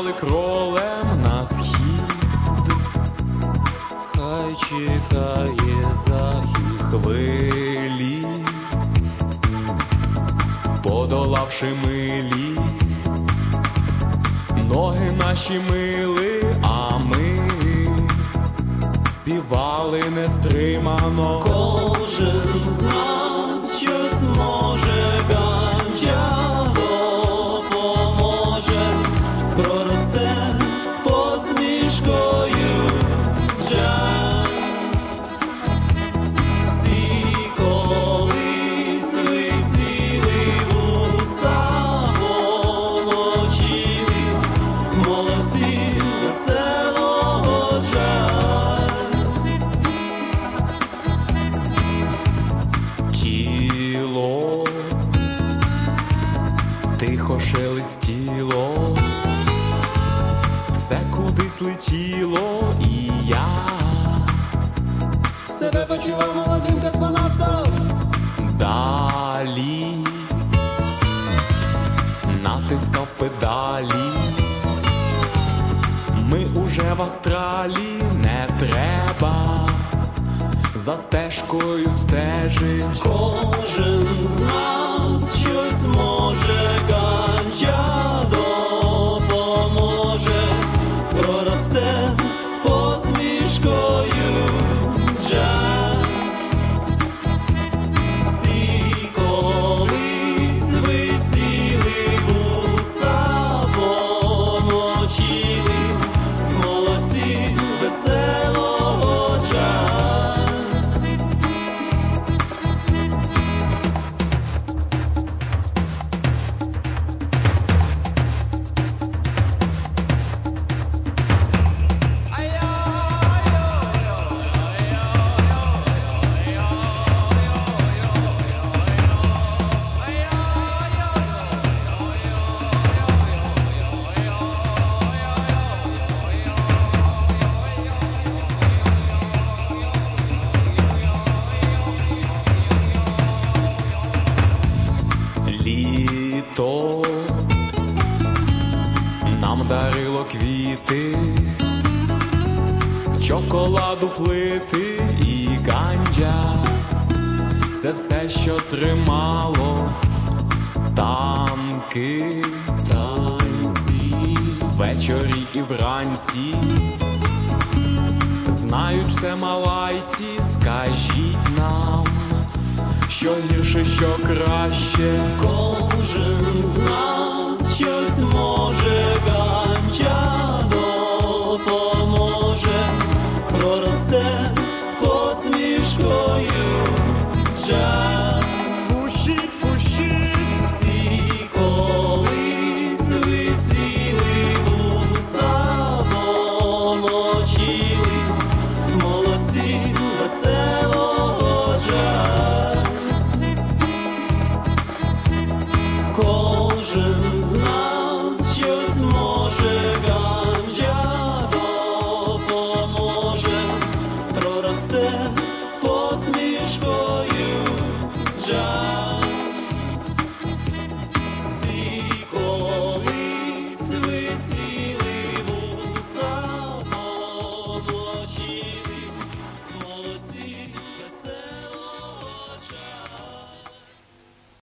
Погнали кролем на схід, хай чекає захід хвилі, подолавши милі, ноги наші мили, а ми співали нестримано. Кожен з нас тихо шелестіло, все кудись летіло, і я Себе почував молодим космонавтом далі натискав педалі. Ми уже в астралі не треба. За стежкою стежить Кожен з нас щось може, літо нам дарило квіти, чоколаду плити і ганджа. Це все, що тримало танки, танці, ввечері і вранці. Знають все малайці, що гірше, що краще. Кожен з нас Georgia.